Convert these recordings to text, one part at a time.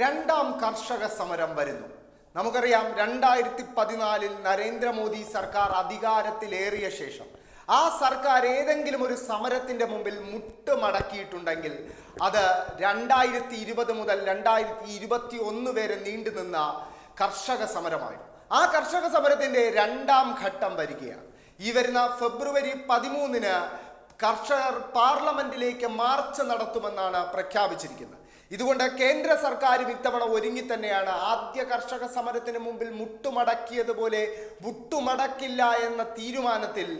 രണ്ടാം കർഷക സമരം വരുന്നു. നമുക്കറിയാം രണ്ടായിരത്തി പതിനാലിൽ നരേന്ദ്രമോദി സർക്കാർ അധികാരത്തിലേറിയ ശേഷം ആ സർക്കാർ ഏതെങ്കിലും ഒരു സമരത്തിന്റെ മുമ്പിൽ മുട്ട് മടക്കിയിട്ടുണ്ടെങ്കിൽ അത് രണ്ടായിരത്തി ഇരുപത് മുതൽ രണ്ടായിരത്തി ഇരുപത്തി ഒന്ന് വരെ നീണ്ടു നിന്ന കർഷക സമരമായിരുന്നു. ആ കർഷക സമരത്തിന്റെ രണ്ടാം ഘട്ടം വരികയാണ്. ഈ വരുന്ന ഫെബ്രുവരി പതിമൂന്നിന് കർഷകർ പാർലമെന്റിലേക്ക് മാർച്ച് നടത്തുമെന്നാണ് പ്രഖ്യാപിച്ചിരിക്കുന്നത്. ഇതുകൊണ്ട് കേന്ദ്ര സർക്കാരും ഇത്തവണ ഒരുങ്ങി തന്നെയാണ്. ആദ്യ കർഷക സമരത്തിന് മുമ്പിൽ മുട്ടുമടക്കിയതുപോലെ മുട്ടുമടക്കില്ല എന്ന തീരുമാനത്തിൽ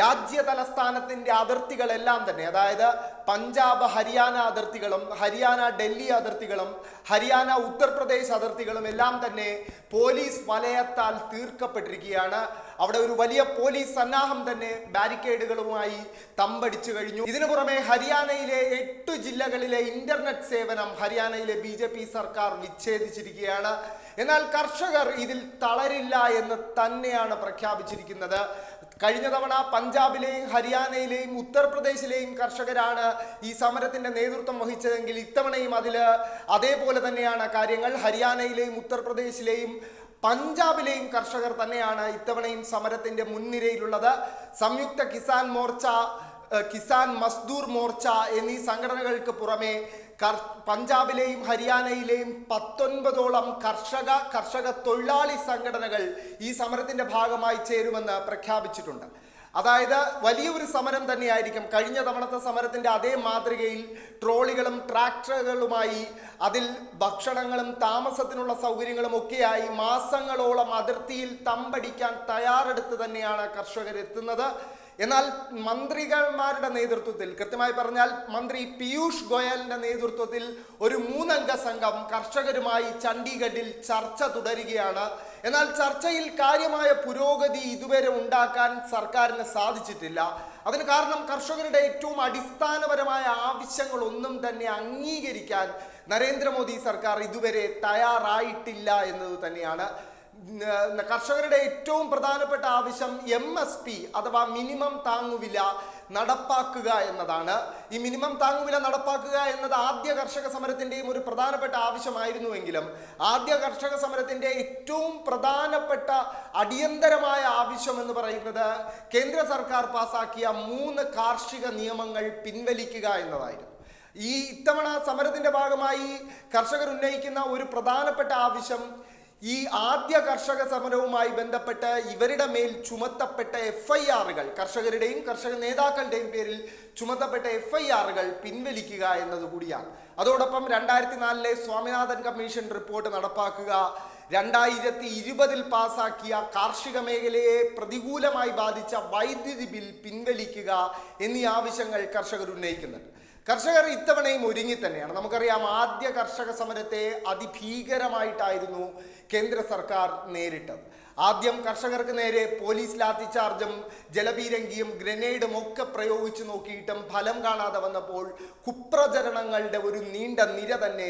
രാജ്യ തലസ്ഥാനത്തിന്റെ അതിർത്തികളെല്ലാം തന്നെ അതായത് പഞ്ചാബ് ഹരിയാന അതിർത്തികളും ഹരിയാന ഡൽഹി അതിർത്തികളും ഹരിയാന ഉത്തർപ്രദേശ് അതിർത്തികളും എല്ലാം തന്നെ പോലീസ് വലയത്താൽ തീർക്കപ്പെട്ടിരിക്കുകയാണ്. അവിടെ ഒരു വലിയ പോലീസ് സന്നാഹം തന്നെ ബാരിക്കേഡുകളുമായി തമ്പടിച്ചു കഴിഞ്ഞു. ഇതിനു പുറമെ ഹരിയാനയിലെ എട്ട് ജില്ലകളിലെ ഇന്റർനെറ്റ് സേവനം ഹരിയാനയിലെ ബി ജെ പി സർക്കാർ വിച്ഛേദിച്ചിരിക്കുകയാണ്. എന്നാൽ കർഷകർ ഇതിൽ തളരില്ല എന്ന് തന്നെയാണ് പ്രഖ്യാപിച്ചിരിക്കുന്നത്. കഴിഞ്ഞ തവണ പഞ്ചാബിലെയും ഹരിയാനയിലെയും ഉത്തർപ്രദേശിലെയും കർഷകരാണ് ഈ സമരത്തിന്റെ നേതൃത്വം വഹിച്ചതെങ്കിൽ ഇത്തവണയും അതിൽ അതേപോലെ തന്നെയാണ് കാര്യങ്ങൾ. ഹരിയാനയിലെയും ഉത്തർപ്രദേശിലെയും പഞ്ചാബിലെയും കർഷകർ തന്നെയാണ് ഇത്തവണയും സമരത്തിന്റെ മുൻനിരയിലുള്ളത്. സംയുക്ത കിസാൻ മോർച്ച കിസാൻ മസ്ദൂർ മോർച്ച എന്നീ സംഘടനകൾക്ക് പുറമെ പഞ്ചാബിലെയും ഹരിയാനയിലെയും പത്തൊൻപതോളം കർഷക കർഷക തൊഴിലാളി സംഘടനകൾ ഈ സമരത്തിന്റെ ഭാഗമായി ചേരുമെന്ന് പ്രഖ്യാപിച്ചിട്ടുണ്ട്. അതായത് വലിയൊരു സമരം തന്നെയായിരിക്കും. കഴിഞ്ഞ തവണത്തെ സമരത്തിന്റെ അതേ മാതൃകയിൽ ട്രോളികളും ട്രാക്ടറുകളുമായി അതിൽ ഭക്ഷണങ്ങളും താമസത്തിനുള്ള സൗകര്യങ്ങളും ഒക്കെയായി മാസങ്ങളോളം അതിർത്തിയിൽ തമ്പടിക്കാൻ തയ്യാറെടുത്ത് തന്നെയാണ് കർഷകർ എത്തുന്നത് എന്നാൽ മന്ത്രികൾമാരുടെ നേതൃത്വത്തിൽ കൃത്യമായി പറഞ്ഞാൽ മന്ത്രി പീയൂഷ് ഗോയലിന്റെ നേതൃത്വത്തിൽ ഒരു മൂന്നംഗ സംഘം കർഷകരുമായി ചണ്ഡീഗഡിൽ ചർച്ച തുടരുകയാണ്. എന്നാൽ ചർച്ചയിൽ കാര്യമായ പുരോഗതി ഇതുവരെ ഉണ്ടാക്കാൻ സർക്കാരിന് സാധിച്ചിട്ടില്ല. അതിന് കാരണം കർഷകരുടെ ഏറ്റവും അടിസ്ഥാനപരമായ ആവശ്യങ്ങൾ ഒന്നും തന്നെ അംഗീകരിക്കാൻ നരേന്ദ്രമോദി സർക്കാർ ഇതുവരെ തയ്യാറായിട്ടില്ല എന്നത് തന്നെയാണ്. കർഷകരുടെ ഏറ്റവും പ്രധാനപ്പെട്ട ആവശ്യം എം എസ് പി അഥവാ മിനിമം താങ്ങുവില നടപ്പാക്കുക എന്നതാണ്. ഈ മിനിമം താങ്ങുവില നടപ്പാക്കുക എന്നത് ആദ്യ കർഷക സമരത്തിന്റെയും ഒരു പ്രധാനപ്പെട്ട ആവശ്യമായിരുന്നുവെങ്കിലും ആദ്യ കർഷക സമരത്തിന്റെ ഏറ്റവും പ്രധാനപ്പെട്ട അടിയന്തരമായ ആവശ്യം എന്ന് പറയുന്നത് കേന്ദ്ര സർക്കാർ പാസാക്കിയ മൂന്ന് കാർഷിക നിയമങ്ങൾ പിൻവലിക്കുക എന്നതായിരുന്നു. ഈ ഇത്തവണ സമരത്തിന്റെ ഭാഗമായി കർഷകർ ഉന്നയിക്കുന്ന ഒരു പ്രധാനപ്പെട്ട ആവശ്യം ഈ ആദ്യ കർഷക സമരവുമായി ബന്ധപ്പെട്ട് ഇവരുടെ മേൽ ചുമത്തപ്പെട്ട എഫ് ഐ ആറുകൾ കർഷകരുടെയും കർഷക നേതാക്കളുടെയും പേരിൽ ചുമത്തപ്പെട്ട എഫ് ഐ ആറുകൾ പിൻവലിക്കുക എന്നതുകൂടിയാണ് അതോടൊപ്പം രണ്ടായിരത്തി നാലിലെ സ്വാമിനാഥൻ കമ്മീഷൻ റിപ്പോർട്ട് നടപ്പാക്കുക രണ്ടായിരത്തി ഇരുപതിൽ പാസാക്കിയ കാർഷിക മേഖലയെ പ്രതികൂലമായി ബാധിച്ച വൈദ്യുതി ബിൽ പിൻവലിക്കുക എന്നീ ആവശ്യങ്ങൾ കർഷകർ ഉന്നയിക്കുന്നുണ്ട്. കർഷകർ ഇത്തവണയും ഒരുങ്ങി തന്നെയാണ്. നമുക്കറിയാം ആദ്യ കർഷക സമരത്തെ അതിഭീകരമായിട്ടായിരുന്നു കേന്ദ്ര സർക്കാർ നേരിട്ടത്. ആദ്യം കർഷകർക്ക് നേരെ പോലീസ് ലാത്തിച്ചാർജും ജലപീരങ്കിയും ഗ്രനേഡും ഒക്കെ പ്രയോഗിച്ചു നോക്കിയിട്ടും ഫലം കാണാതെ വന്നപ്പോൾ കുപ്രചരണങ്ങളുടെ ഒരു നീണ്ട നിര തന്നെ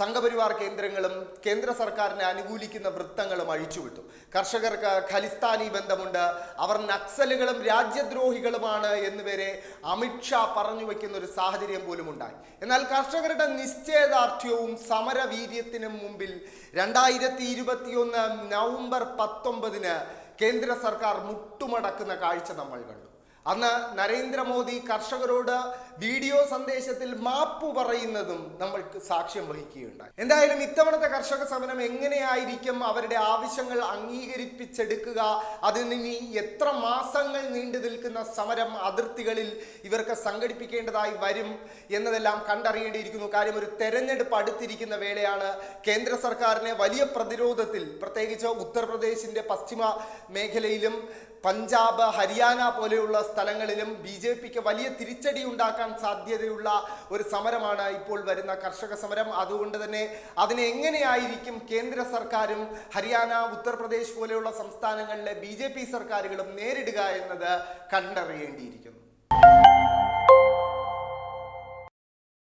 സംഘപരിവാർ കേന്ദ്രങ്ങളും കേന്ദ്ര സർക്കാരിനെ അനുകൂലിക്കുന്ന വൃത്തങ്ങളും അഴിച്ചുവിട്ടു കർഷകർക്ക് ഖലിസ്ഥാനി ബന്ധമുണ്ട്. അവർ നക്സലുകളും രാജ്യദ്രോഹികളുമാണ് എന്നുവരെ അമിത്ഷാ പറഞ്ഞു വയ്ക്കുന്ന ഒരു സാഹചര്യം പോലും ഉണ്ടായി. എന്നാൽ കർഷകരുടെ നിശ്ചയദാർഢ്യവും സമരവീര്യത്തിനും മുമ്പിൽ രണ്ടായിരത്തി ഇരുപത്തിയൊന്ന് നവംബർ പത്തൊമ്പതിന് കേന്ദ്ര സർക്കാർ മുട്ടുമടക്കുന്ന കാഴ്ച നമ്മൾ കണ്ടു. അന്ന് നരേന്ദ്രമോദി കർഷകരോട് വീഡിയോ സന്ദേശത്തിൽ മാപ്പ് പറയുന്നതും നമ്മൾക്ക് സാക്ഷ്യം വഹിക്കുകയുണ്ടായി. എന്തായാലും ഇത്തവണത്തെ കർഷക സമരം എങ്ങനെയായിരിക്കും? അവരുടെ ആവശ്യങ്ങൾ അംഗീകരിപ്പിച്ചെടുക്കുക. അതിനി എത്ര മാസങ്ങൾ നീണ്ടു നിൽക്കുന്ന സമരം അതിർത്തികളിൽ ഇവർക്ക് സംഘടിപ്പിക്കേണ്ടതായി വരും എന്നതെല്ലാം കണ്ടറിയേണ്ടിയിരിക്കുന്നു. കാര്യം ഒരു തെരഞ്ഞെടുപ്പ് അടുത്തിരിക്കുന്ന വേളയാണ്. കേന്ദ്ര സർക്കാരിനെ വലിയ പ്രതിരോധത്തിൽ പ്രത്യേകിച്ച് ഉത്തർപ്രദേശിന്റെ പശ്ചിമ മേഖലയിലും പഞ്ചാബ് ഹരിയാന പോലെയുള്ള സ്ഥലങ്ങളിലും ബി ജെ പിക്ക് വലിയ തിരിച്ചടി ഉണ്ടാക്കാൻ സാധ്യതയുള്ള ഒരു സമരമാണ് ഇപ്പോൾ വരുന്ന കർഷക സമരം. അതുകൊണ്ട് തന്നെ അതിനെ എങ്ങനെയായിരിക്കും കേന്ദ്ര സർക്കാരും ഹരിയാന ഉത്തർപ്രദേശ് പോലെയുള്ള സംസ്ഥാനങ്ങളിലെ ബി സർക്കാരുകളും നേരിടുക എന്നത് കണ്ടറിയേണ്ടിയിരിക്കുന്നു.